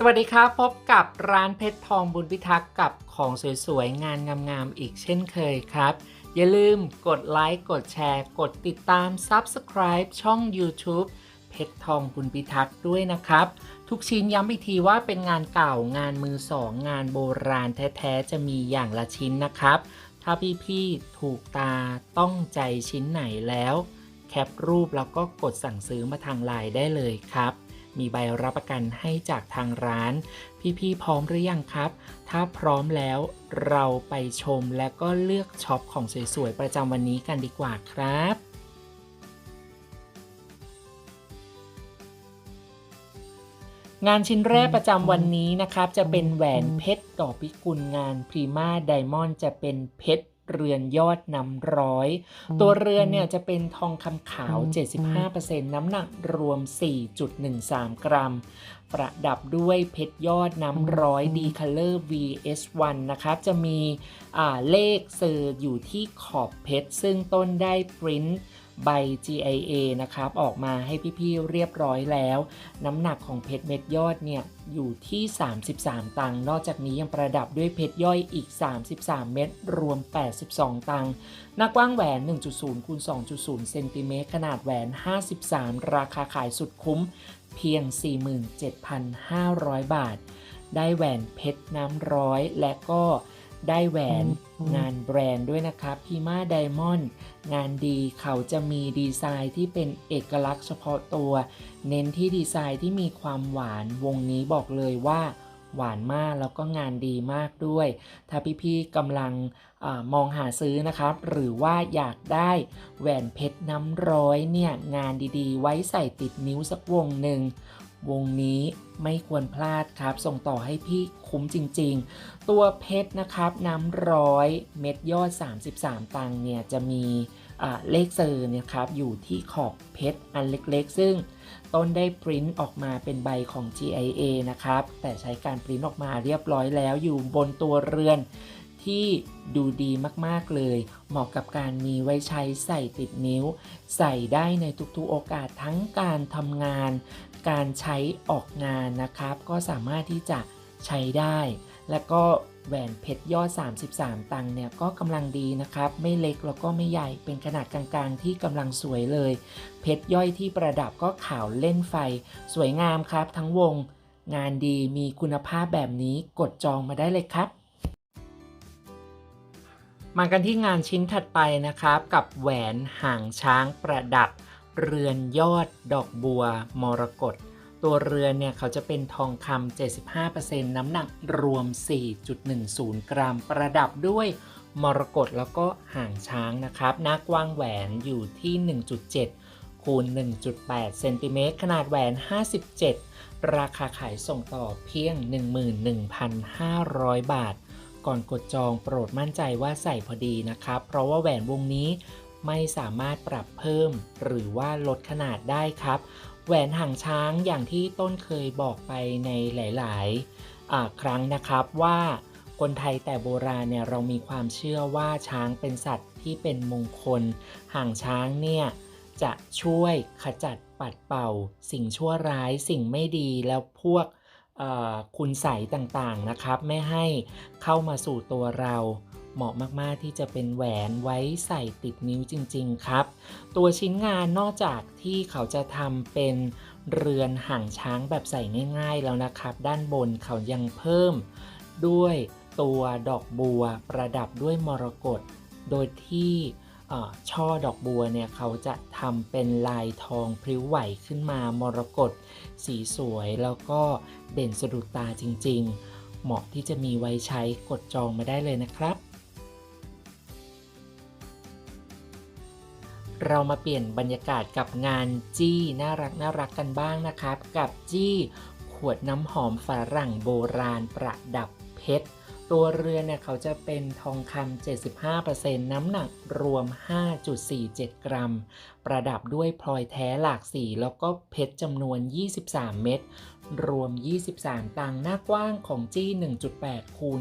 สวัสดีครับ พบกับร้านเพชรทองบุญพิทักษ์กับของสวยๆ งานงามๆ อีกเช่นเคยครับ อย่าลืมกดไลค์กดแชร์ กดติดตาม Subscribe ช่อง YouTube เพชรทองบุญพิทักษ์ด้วยนะครับ ทุกชิ้นย้ำอีกทีว่าเป็นงานเก่างานมือสองงานโบราณแท้ๆ จะมีอย่างละชิ้นนะครับ ถ้าพี่ๆ ถูกตาต้องใจชิ้นไหนแล้ว แคปรูปแล้วก็กดสั่งซื้อมาทางไลน์ได้เลยครับ มีใบรับประกันให้จากทางร้าน พี่ๆพร้อมหรือยังครับ ถ้าพร้อมแล้วเราไปชมและก็เลือกช็อปของสวยๆ ประจำวันนี้กันดีกว่าครับงานชิ้นแรกประจำวันนี้นะครับ จะเป็นแหวนเพชรดอกพิกุลงานพรีมาไดมอนด์จะเป็นเพชร เรือนยอดน้ำร้อย ตัวเรือนเนี่ยจะเป็นทองคำขาว 75%น้ำหนักรวม 4.13 กรัม ประดับด้วยเพชรยอดน้ำร้อย D Color VS1 นะครับจะมีอ่าเลขเซอร์อยู่ที่ขอบเพชร ซึ่งต้นได้ปริ้น ใบ GIA นะครับ ออกมาให้พี่ๆเรียบร้อยแล้ว น้ำหนักของเพชรเม็ดยอดเนี่ยอยู่ที่ 33 ตังค์ นอกจากนี้ยังประดับด้วยเพชรย่อยอีก 33 เม็ด รวม 82 ตังค์ หน้ากว้างแหวน 1.0คูณ2.0 เซนติเมตร ขนาดแหวน 53 ราคาขายสุดคุ้ม เพียง 47,500 บาท ได้แหวนเพชรน้ำร้อย และก็ได้แหวน งานแบรนด์ด้วยนะครับพีมาไดมอนด์งานดีเขาจะมีดีไซน์ที่เป็นเอกลักษณ์เฉพาะตัว เน้นที่ดีไซน์ที่มีความหวานวงนี้บอกเลยว่าหวานมากแล้วก็งานดีมากด้วย ถ้าพี่ๆกำลังอมองหาซื้อนะครับ หรือว่าอยากได้แหวนเพชรน้ำร้อยเนี่ยงานดีๆ ไว้ใส่ติดนิ้วสักวงหนึ่ง วงนี้ไม่ควรพลาดครับ ส่งต่อให้พี่คุ้มจริง ๆ ตัวเพชรนะครับน้ำร้อยเม็ดยอด 33 ตังค์เนี่ยจะมีเลขเซอร์นะครับอยู่ที่ขอบเพชรอันเล็กๆ ซึ่งต้นได้ปริ้นออกมาเป็นใบของ GIA นะครับ แต่ใช้การปริ้นออกมาเรียบร้อยแล้วอยู่บนตัวเรือนที่ดูดีมากๆเลย เหมาะกับการมีไว้ใช้ใส่ติดนิ้ว ใส่ได้ในทุกๆโอกาสทั้งการทำงาน การใช้ออกงานนะครับ ก็สามารถที่จะใช้ได้ แล้วก็แหวนเพชรยอด 33 ตังค์เนี่ยก็กำลังดีนะครับ ไม่เล็กแล้วก็ไม่ใหญ่เป็นขนาดกลางๆ ที่กำลังสวยเลย เพชรย่อยที่ประดับก็ขาวเล่นไฟ สวยงามครับ ทั้งวง งานดีมีคุณภาพแบบนี้กดจองมาได้เลยครับ มากันที่งานชิ้นถัดไปนะครับ กับแหวนหางช้างประดับ เรือนยอดดอกบัวมรกตตัวเรือนเนี่ยเขาจะเป็นทองคำ 75%น้ำหนักรวม 4.10 กรัม ประดับด้วยมรกตแล้วก็หางช้างนะครับ หน้ากว้างแหวนอยู่ที่ 1.7 คูณ 1.8 เซนติเมตร ขนาดแหวน 57 ราคาขายส่งต่อเพียง 11,500 บาท ก่อนกดจองโปรดมั่นใจว่าใส่พอดีนะครับ เพราะว่าแหวนวงนี้ ไม่สามารถปรับเพิ่มหรือว่าลดขนาดได้ครับ แหวนหางช้างอย่างที่ต้นเคยบอกไปในหลายๆ ครั้งนะครับว่าคนไทยแต่โบราณเนี่ยเรามีความเชื่อว่าช้างเป็นสัตว์ที่เป็นมงคล หางช้างเนี่ยจะช่วยขจัดปัดเป่า สิ่งชั่วร้ายสิ่งไม่ดีแล้วพวกคุณใสต่างๆนะครับ ไม่ให้เข้ามาสู่ตัวเรา เหมาะมากๆที่จะเป็นแหวนไว้ใส่ติดนิ้วจริง ๆ ครับ ตัวชิ้นงานนอกจากที่เขาจะทำเป็นเรือนห่างช้างแบบใส่ง่าย ๆ แล้วนะครับ ด้านบนเขายังเพิ่ม ด้วยตัวดอกบัวประดับด้วยมรกตโดยที่ช่อดอกบัวเนี่ยเขาจะทำเป็นลายทองพริ้วไหวขึ้นมามรกตสีสวยแล้วก็เด่นสะดุดตาจริง ๆ เหมาะที่จะมีไว้ใช้กดจองมาได้เลยนะครับ เรามาเปลี่ยนบรรยากาศกับงานจี้น่ารักน่ารักกันบ้างนะครับ กับจี้ขวดน้ำหอมฝรั่งโบราณประดับเพชรตัวเรือนเนี่ยเขาจะเป็นทองคำ 75%น้ำหนักรวม 5.47 กรัม ประดับด้วยพลอยแท้หลากสี แล้วก็เพชรจำนวน 23 เม็ด รวม 23 ตังค์หน้ากว้างของจี้ 1.8 คูณ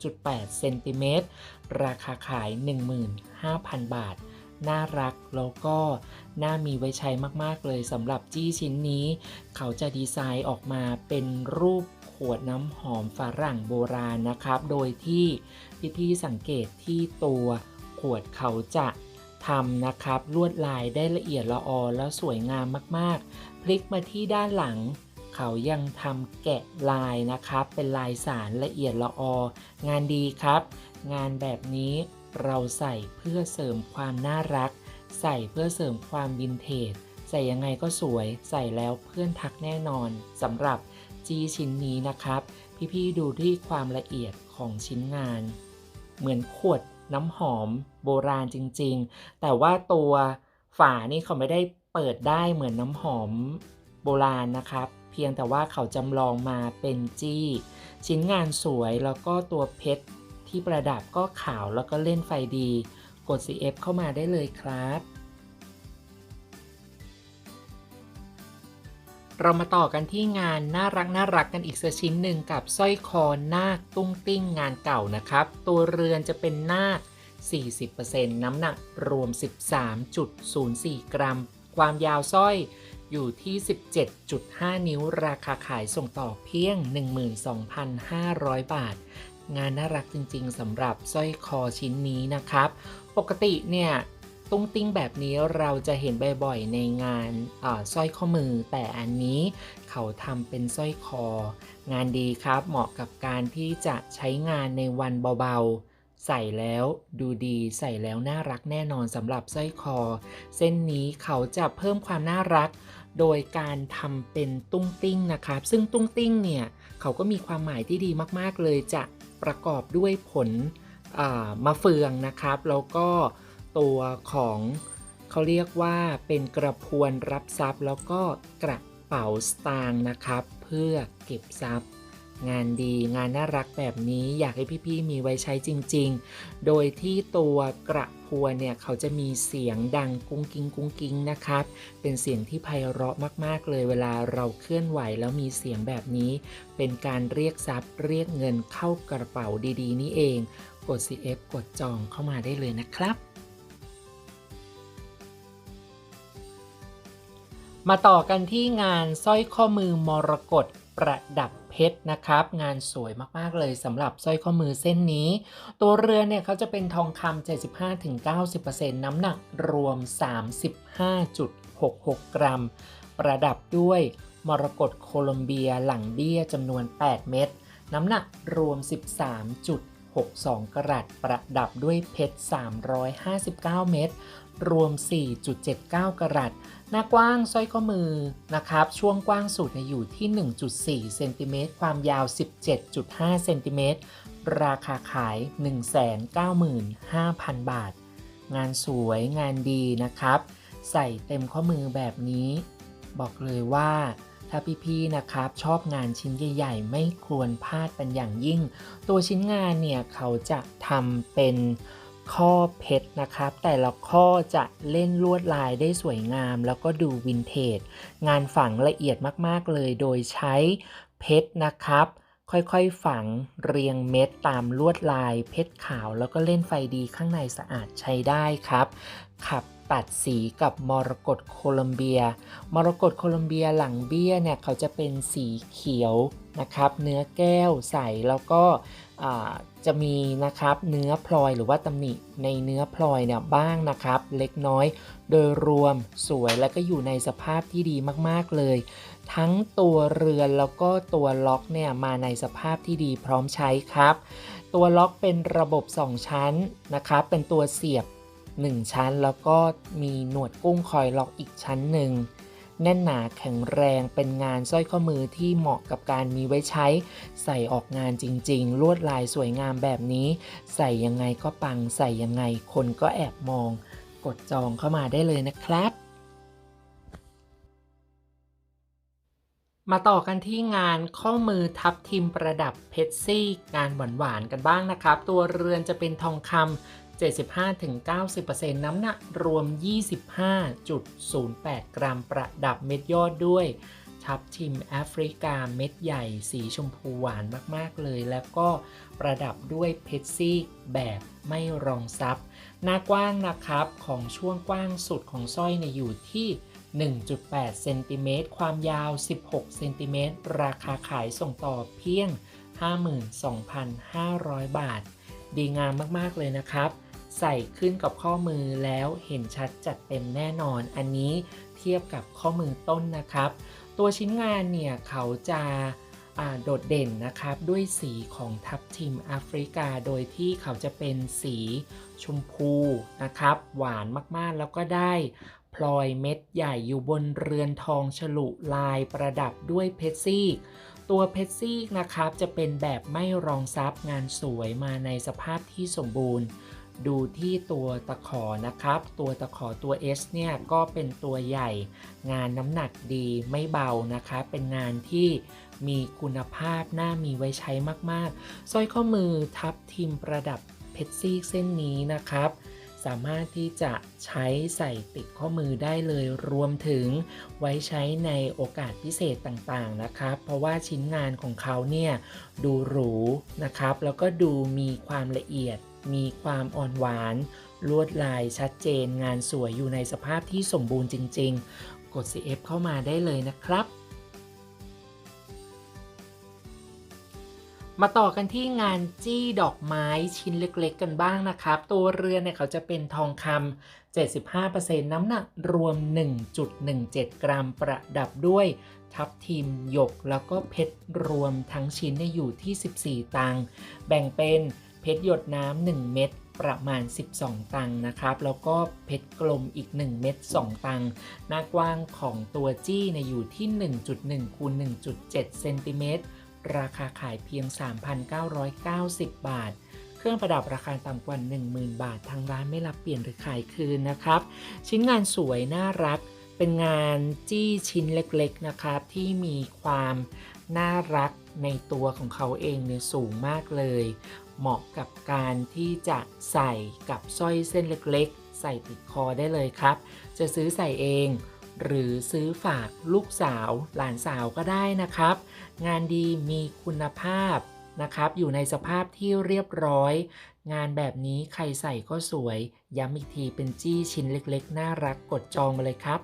2.8 เซนติเมตร ราคาขาย 15,000 บาท น่ารักแล้วก็น่ามีไว้ใช้มากๆเลยสำหรับจี้ชิ้นนี้ เขาจะดีไซน์ออกมาเป็นรูปขวดน้ำหอมฝรั่งโบราณนะครับ โดยที่พี่ๆสังเกตที่ตัวขวดเขาจะทำนะครับลวดลายได้ละเอียดละออแล้วสวยงามมากๆ พลิกมาที่ด้านหลัง เขายังทำแกะลายนะครับ เป็นลายสารละเอียดละออ งานดีครับ งานแบบนี้ เราใส่เพื่อเสริมความน่ารัก ใส่เพื่อเสริมความวินเทจ ใส่ยังไงก็สวย ใส่แล้วเพื่อนทักแน่นอนสำหรับจีชิ้นนี้นะครับ พี่ๆดูที่ความละเอียดของชิ้นงาน เหมือนขวดน้ำหอมโบราณจริงๆ แต่ว่าตัวฝานี่เขาไม่ได้เปิดได้เหมือนน้ำหอมโบราณนะครับ เพียงแต่ว่าเขาจำลองมาเป็นจี้ ชิ้นงานสวยแล้วก็ตัวเพชร ที่ประดับก็ขาวแล้วก็เล่นไฟดี กด CF เข้ามาได้เลยครับ เรามาต่อกันที่งานน่ารักน่ารักกันอีกสักชิ้นหนึ่งกับสร้อยคอนาคตุ้งติ้งงานเก่านะครับ ตัวเรือนจะเป็นนาค 40%น้ำหนักรวม 13.04 กรัม ความยาวสร้อยอยู่ที่ 17.5 นิ้ว ราคาขายส่งต่อเพียง 12,500 บาท งานน่ารักจริงๆสำหรับสร้อยคอชิ้นนี้นะครับ ปกติเนี่ยตุ้งติ้งแบบนี้เราจะเห็นบ่อยๆในงานสร้อยข้อมือ แต่อันนี้เขาทำเป็นสร้อยคอ งานดีครับ เหมาะกับการที่จะใช้งานในวันเบาๆ ใส่แล้วดูดีใส่แล้วน่ารักแน่นอนสำหรับสร้อยคอ เส้นนี้เขาจะเพิ่มความน่ารัก โดยการทำเป็นตุ้งติ้งนะครับ ซึ่งตุ้งติ้งเนี่ย เขาก็มีความหมายที่ดีมากๆเลยจะ ประกอบด้วยผลมะเฟืองนะครับ แล้วก็ตัวของเขาเรียกว่าเป็นกระพวนรับทรัพย์ แล้วก็กระเป๋าสตางค์นะครับ เพื่อเก็บทรัพย์ งานดีงานน่ารักแบบนี้อยากให้พี่ๆมีไว้ใช้จริง ๆ โดยที่ตัวกระพวนเนี่ยเขาจะมีเสียงดังกุ้งกิ้งกุ้งกิ้งนะครับ เป็นเสียงที่ไพเราะมากๆเลยเวลาเราเคลื่อนไหวแล้วมีเสียงแบบนี้ เป็นการเรียกทรัพย์เรียกเงินเข้ากระเป๋าดีๆ นี่เอง กด CF กดจองเข้ามาได้เลยนะครับมาต่อกันที่งานสร้อยข้อมือมรกตประดับ เพชรนะครับ งานสวยมากๆเลยสำหรับสร้อยข้อมือเส้นนี้ ตัวเรือนเนี่ยเขาจะเป็นทองคำ75-90%น้ำหนักรวม 35.66 กรัม ประดับด้วยมรกตโคลอมเบียหลังเบี้ยจำนวน 8 เม็ดน้ำหนักรวม 13.62 กรัตประดับด้วยเพชร 359 เม็ดรวม 4.79 กรัต หน้ากว้างสร้อยข้อมือนะครับ ช่วงกว้างสุดเนี่ยอยู่ที่ 1.4เซนติเมตรความยาว 17.5เซนติเมตรราคาขาย 195,000 บาท งานสวยงานดีนะครับ ใส่เต็มข้อมือแบบนี้ บอกเลยว่าถ้าพี่ๆนะครับ ชอบงานชิ้นใหญ่ๆ ไม่ควรพลาดเป็นอย่างยิ่ง ตัวชิ้นงานเนี่ย เขาจะทำเป็น ข้อเพชรนะครับ แต่ละข้อจะเล่นลวดลายได้สวยงาม แล้วก็ดูวินเทจ งานฝังละเอียดมากๆเลยโดยใช้เพชรนะครับ ค่อยๆฝังเรียงเม็ดตามลวดลายเพชรขาว แล้วก็เล่นไฟดีข้างในสะอาดใช้ได้ครับ ขับตัดสีกับมรกตโคลัมเบีย มรกตโคลัมเบียหลังเบี้ยเนี่ยเขาจะเป็นสีเขียวนะครับ เนื้อแก้วใสแล้วก็ จะมีนะครับเนื้อพลอยหรือว่าตำหนิในเนื้อพลอยเนี่ยบ้างนะครับ เล็กน้อย โดยรวมสวยและก็อยู่ในสภาพที่ดีมากๆเลย ทั้งตัวเรือนแล้วก็ตัวล็อกเนี่ยมาในสภาพที่ดีพร้อมใช้ครับ ตัวล็อกเป็นระบบ 2 ชั้นนะครับเป็นตัวเสียบ 1 ชั้นแล้วก็มีหนวดกุ้งคอยล็อกอีกชั้นหนึ่ง แน่นหนาแข็งแรงเป็นงานสร้อยข้อมือที่เหมาะกับการมีไว้ใช้ ใส่ออกงานจริง ๆ ลวดลายสวยงามแบบนี้ ใส่ยังไงก็ปังใส่ยังไงคนก็แอบมอง กดจองเข้ามาได้เลยนะครับมาต่อกันที่งานข้อมือทับทิมประดับเพชรซี่ งานหวานๆกันบ้างนะครับ ตัวเรือนจะเป็นทองคำ 75-90%น้ำหนักรวม 25.08 กรัมประดับเม็ดยอดด้วย ทับทิมแอฟริกาเม็ดใหญ่สีชมพูหวานมากๆเลย แล้วก็ประดับด้วยเพชรซี่แบบไม่รองซับหน้ากว้างนะครับของช่วงกว้างสุดของสร้อยเนี่อยู่ที่1.8 เซนติเมตร ความยาว 16 เซนติเมตร ราคาขายส่งต่อเพียง 52,500 บาท ดีงามมาก ๆ เลยนะครับ ใส่ขึ้นกับข้อมือแล้วเห็นชัดจัดเต็มแน่นอน อันนี้เทียบกับข้อมือต้นนะครับ ตัวชิ้นงานเนี่ยเขาจะโดดเด่นนะครับด้วยสีของทับทิมแอฟริกา โดยที่เขาจะเป็นสีชมพูนะครับ หวานมากๆแล้วก็ได้พลอยเม็ดใหญ่อยู่บนเรือนทองฉลุลายประดับด้วยเพชรซีก ตัวเพชรซีกนะครับจะเป็นแบบไม่รองซับงานสวยมาในสภาพที่สมบูรณ์ ดูที่ตัวตะขอนะครับ ตัวตะขอตัว S เนี่ยก็เป็นตัวใหญ่ งานน้ำหนักดีไม่เบานะคะ เป็นงานที่มีคุณภาพน่ามีไว้ใช้มากๆสร้อยข้อมือทับทิมประดับเพชรซีกเส้นนี้นะครับ สามารถที่จะใช้ใส่ติดข้อมือได้เลยรวมถึงไว้ใช้ในโอกาสพิเศษต่างๆนะครับ เพราะว่าชิ้นงานของเขาเนี่ยดูหรูนะครับ แล้วก็ดูมีความละเอียด มีความอ่อนหวาน ลวดลายชัดเจน งานสวยอยู่ในสภาพที่สมบูรณ์จริง ๆ กด CF เข้ามาได้เลยนะครับ มาต่อกันที่งานจี้ดอกไม้ชิ้นเล็กๆ กันบ้างนะครับ ตัวเรือนเนี่ยเขาจะเป็นทองคำ75%น้ำหนักรวม 1.17 กรัมประดับด้วยทับทิมหยกแล้วก็เพชรรวมทั้งชิ้นเนี่ยอยู่ที่ 14 ตังค์แบ่งเป็น เพชรหยดน้ำ1เม็ดประมาณ 12 ตังค์นะครับ แล้วก็เพชรกลมอีก 1 เม็ด2 ตังค์หน้ากว้างของตัวจี้เนี่ยอยู่ที่ 1.1คูณ1.7 เซนติเมตร ราคาขายเพียง 3,990 บาท เครื่องประดับราคาต่ำกว่า 10,000 บาท ทางร้านไม่รับเปลี่ยนหรือขายคืนนะครับ ชิ้นงานสวยน่ารัก เป็นงานจี้ชิ้นเล็กๆนะครับ ที่มีความน่ารักในตัวของเขาเองเนี่ยสูงมากเลย เหมาะกับการที่จะใส่กับสร้อยเส้นเล็กๆ ใส่ติดคอได้เลยครับ จะซื้อใส่เอง หรือซื้อฝากลูกสาว หลานสาวก็ได้นะครับ งานดีมีคุณภาพนะครับ อยู่ในสภาพที่เรียบร้อย งานแบบนี้ใครใส่ก็สวย ย้ำอีกทีเป็นจี้ชิ้นเล็กๆ น่ารักกดจองมาเลยครับ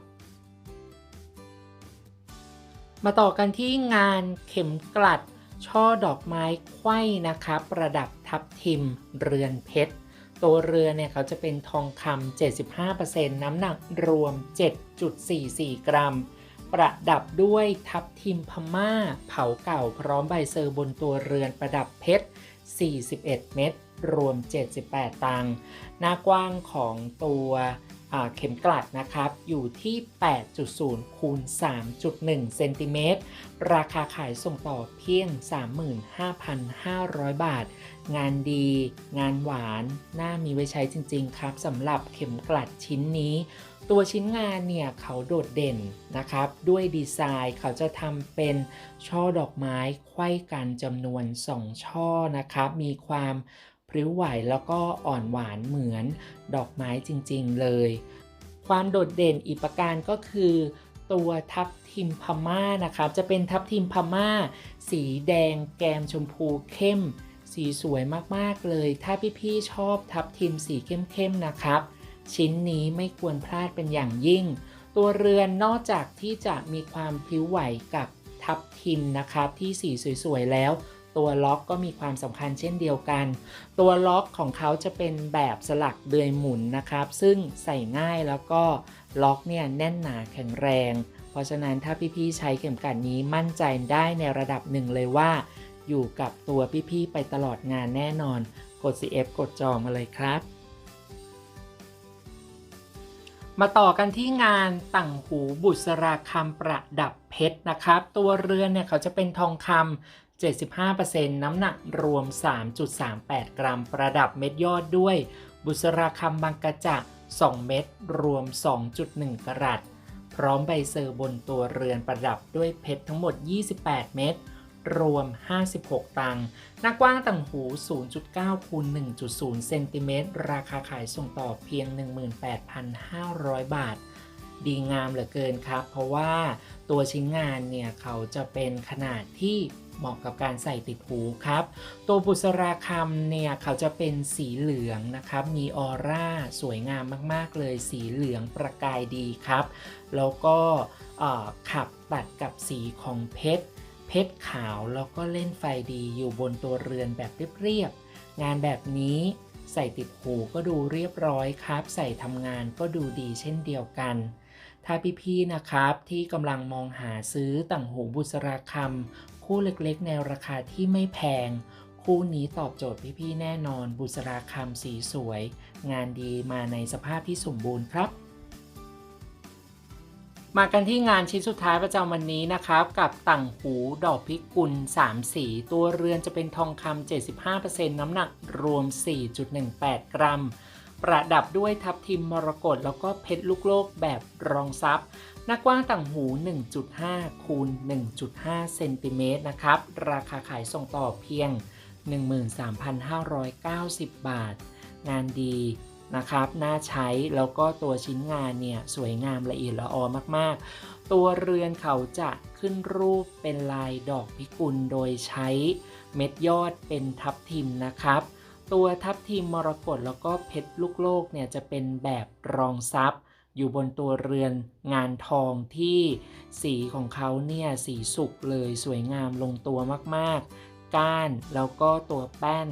มาต่อกันที่งานเข็มกลัด ช่อดอกไม้ไข้นะครับ ประดับ ทับทิมเรือนเพชร ตัวเรือเนี่ยเขาจะเป็นทองคำ75%น้ำหนักรวม 7.44 กรัม ประดับด้วยทับทิมพม่า เผาเก่าพร้อมใบเซอร์บนตัวเรือนประดับเพชร 41 เม็ดรวม 78 ตังค์หน้ากว้างของตัวเข็มกลัดนะครับ อยู่ที่ 8.0 คูณ 3.1 เซนติเมตร ราคาขายส่งต่อเพียง 35,500 บาท งานดี งานหวาน น่ามีไว้ใช้จริง ๆ ครับสำหรับเข็มกลัดชิ้นนี้ ตัวชิ้นงานเนี่ยเขาโดดเด่นนะครับ ด้วยดีไซน์เขาจะทำเป็นช่อดอกไม้ไขว้กันจำนวน 2 ช่อนะครับ มีความพริ้วไหวแล้วก็อ่อนหวานเหมือนดอกไม้จริง ๆ เลย ความโดดเด่นอีกประการก็คือตัวทับทิมพม่านะครับ จะเป็นทับทิมพม่า สีแดงแกมชมพูเข้ม สีสวยมากๆเลย ถ้าพี่ๆชอบทับทิมสีเข้มๆนะครับ ชิ้นนี้ไม่ควรพลาดเป็นอย่างยิ่ง ตัวเรือนนอกจากที่จะมีความพลิ้วไหวกับทับทิมนะครับที่สีสวยๆแล้ว ตัวล็อกก็มีความสำคัญเช่นเดียวกัน ตัวล็อกของเขาจะเป็นแบบสลักเดือยหมุนนะครับ ซึ่งใส่ง่ายแล้วก็ล็อกเนี่ยแน่นหนาแข็งแรง เพราะฉะนั้นถ้าพี่ๆใช้เข็มกลัดนี้มั่นใจได้ในระดับหนึ่งเลยว่า อยู่กับตัวพี่ๆไปตลอดงานแน่นอน กด CF กดจองมาเลยครับ มาต่อกันที่งานต่างหูบุษราคำประดับเพชรนะครับ ตัวเรือนเนี่ยเขาจะเป็นทองคำ75%น้ำหนักรวม 3.38 กรัม ประดับเม็ดยอดด้วย บุษราคำบางกระจะ2 เม็ดรวม 2.1 กรัต พร้อมใบเซอร์บนตัวเรือนประดับด้วยเพชรทั้งหมด 28 เม็ด รวม 56 ตังค์หน้ากว้างต่างหู 0.9คูณ1.0 เซนติเมตร ราคาขายส่งต่อเพียง 18,500 บาท ดีงามเหลือเกินครับ เพราะว่าตัวชิ้นงานเนี่ยเขาจะเป็นขนาดที่เหมาะกับการใส่ติดหูครับ ตัวบุษราคำเนี่ยเขาจะเป็นสีเหลืองนะครับ มีออร่าสวยงามมากๆเลย สีเหลืองประกายดีครับ แล้วก็ขับตัดกับสีของเพชร เพชรขาวแล้วก็เล่นไฟดีอยู่บนตัวเรือนแบบเรียบๆ งานแบบนี้ใส่ติดหูก็ดูเรียบร้อยครับ ใส่ทำงานก็ดูดีเช่นเดียวกัน ถ้าพี่ๆ นะครับที่กำลังมองหาซื้อต่างหูบุษราคำคู่เล็กๆ ในราคาที่ไม่แพง คู่นี้ตอบโจทย์พี่ๆ แน่นอนบุษราคำสีสวย งานดีมาในสภาพที่สมบูรณ์ครับ มากันที่งานชิ้นสุดท้ายประจำวันนี้นะครับ กับต่างหูดอกพิกุล 3 สี ตัวเรือนจะเป็นทองคำ75%น้ำหนักรวม 4.18 กรัม ประดับด้วยทับทิมมรกตแล้วก็เพชรลูกโลกแบบรองซับหน้ากว้างต่างหู 1.5 คูณ 1.5 เซนติเมตรนะครับ ราคาขายส่งต่อเพียง 13,590 บาท งานดี นะครับน่าใช้แล้วก็ตัวชิ้นงานเนี่ยสวยงามละเอียดละออมากๆ ตัวเรือนเขาจะขึ้นรูปเป็นลายดอกพิกุลโดยใช้เม็ดยอดเป็นทับทิมนะครับ ตัวทับทิมมรกตแล้วก็เพชรลูกโลกเนี่ยจะเป็นแบบรองซับอยู่บนตัวเรือนงานทองที่สีของเขาเนี่ยสีสุกเลยสวยงามลงตัวมากๆ ก้านแล้วก็ตัวแป้น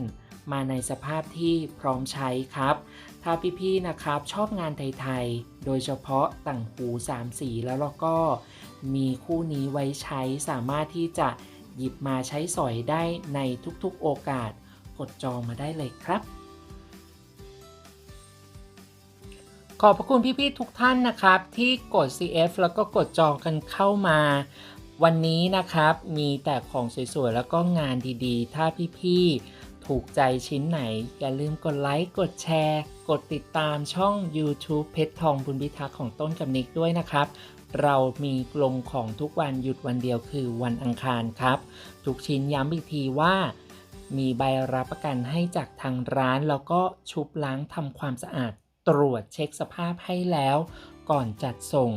มาในสภาพที่พร้อมใช้ครับ ถ้าพี่ๆนะครับชอบงานไทยๆ โดยเฉพาะต่างหูสามสีแล้วเราก็มีคู่นี้ไว้ใช้สามารถที่จะหยิบมาใช้สอยได้ในทุกๆโอกาส กดจองมาได้เลยครับ ขอบพระคุณพี่ๆทุกท่านนะครับ ที่กด CF แล้วก็กดจองกันเข้ามา วันนี้นะครับมีแต่ของสวยๆแล้วก็งานดีๆ ถ้าพี่ๆ ถูกใจชิ้นไหน อย่าลืมกดไลค์ กดแชร์ กดติดตามช่อง YouTube เพชรทองบุญพิทักษ์ของต้นกับนิกด้วยนะครับ เรามีลงของทุกวันหยุดวันเดียวคือวันอังคารครับ ทุกชิ้นย้ำอีกทีว่ามีใบรับประกันให้จากทางร้าน แล้วก็ชุบล้างทำความสะอาด ตรวจเช็คสภาพให้แล้ว ก่อนจัดส่ง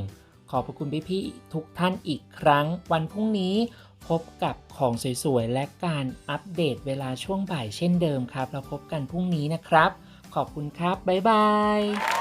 ขอบพระคุณพี่ๆทุกท่านอีกครั้ง วันพรุ่งนี้ พบกับของสวยๆ และการอัปเดตเวลาช่วงบ่ายเช่นเดิมครับ เราพบกันพรุ่งนี้นะครับ ขอบคุณครับ บ๊ายบาย